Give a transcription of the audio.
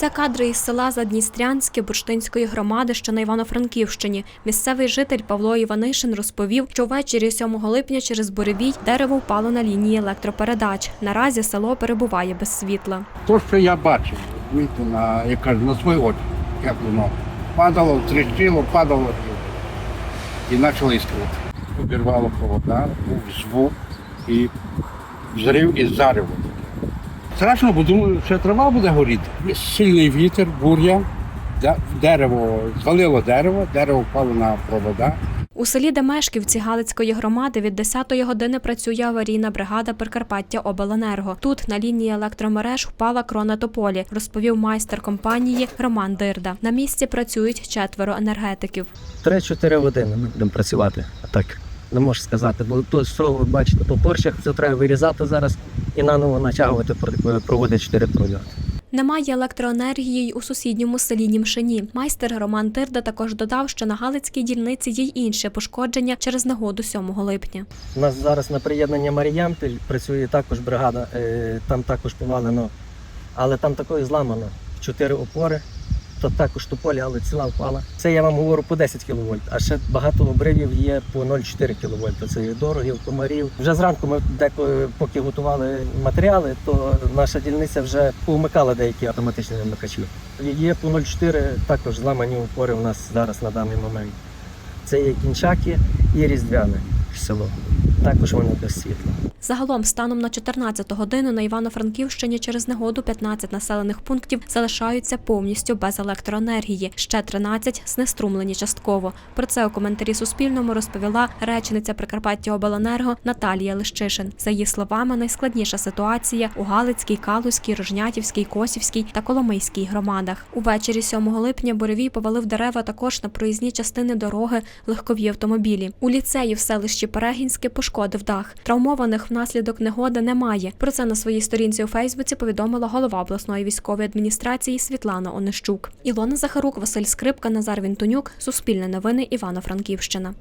Це кадри із села Задністрянське Бурштинської громади, що на Івано-Франківщині. Місцевий житель Павло Іванишин розповів, що ввечері 7 липня через буревій дерево впало на лінії електропередач. Наразі село перебуває без світла. То, що я бачив, розумієте, на, я на свої очі, як воно падало, тріщило, падало і почало іскрити. Обірвало провода, був звук і взрив і зарево. Страшно, бо думаю, що трава буде горіти. Сильний вітер, бур'я, дерево, звалило дерево, дерево впало на провода. У селі Демешківці Галицької громади від 10-ї години працює аварійна бригада Прикарпаття Обленерго. Тут на лінії електромереж впала крона тополі, розповів майстер компанії Роман Дирда. На місці працюють четверо енергетиків. 3-4 години ми будемо працювати. А так не можу сказати, бо то, що ви бачите по поршах, це треба вирізати зараз і наново натягувати, про- проводити 4 прольоти. Немає електроенергії й у сусідньому селі Німшині. Майстер Роман Тирда також додав, що на Галицькій дільниці є й інше пошкодження через негоду 7 липня. У нас зараз на приєднання Маріямпіль працює також бригада, е, там також повалено, але там такої зламано. Чотири опори, то також тополі, але ціла впала. Це я вам говорю по 10 кВт, а ще багато обривів є по 0,4 кВт. Це дорогів, комарів. Вже зранку ми деко, поки готували матеріали, то наша дільниця вже повмикала деякі автоматичні вимикачі. Є по 0,4 також зламані опори у нас зараз на даний момент. Це є кінчаки і різдвяне село. Також вони без світла. Загалом, станом на 14 годину на Івано-Франківщині через негоду 15 населених пунктів залишаються повністю без електроенергії. Ще 13 знеструмлені частково. Про це у коментарі Суспільному розповіла речниця Прикарпаття Обленерго Наталія Лищишин. За її словами, найскладніша ситуація у Галицькій, Калузькій, Рожнятівській, Косівській та Коломийській громадах. Увечері 7 липня буревій повалив дерева також на проїзні частини дороги легкові автомобілі. У ліцеї в селищі Перегінське пошкодив дах. Травмованих внаслідок негоди немає. Про це на своїй сторінці у Фейсбуці повідомила голова обласної військової адміністрації Світлана Онищук. Ілона Захарук, Василь Скрипка, Назар Вінтонюк. Суспільне новини Івано-Франківщина.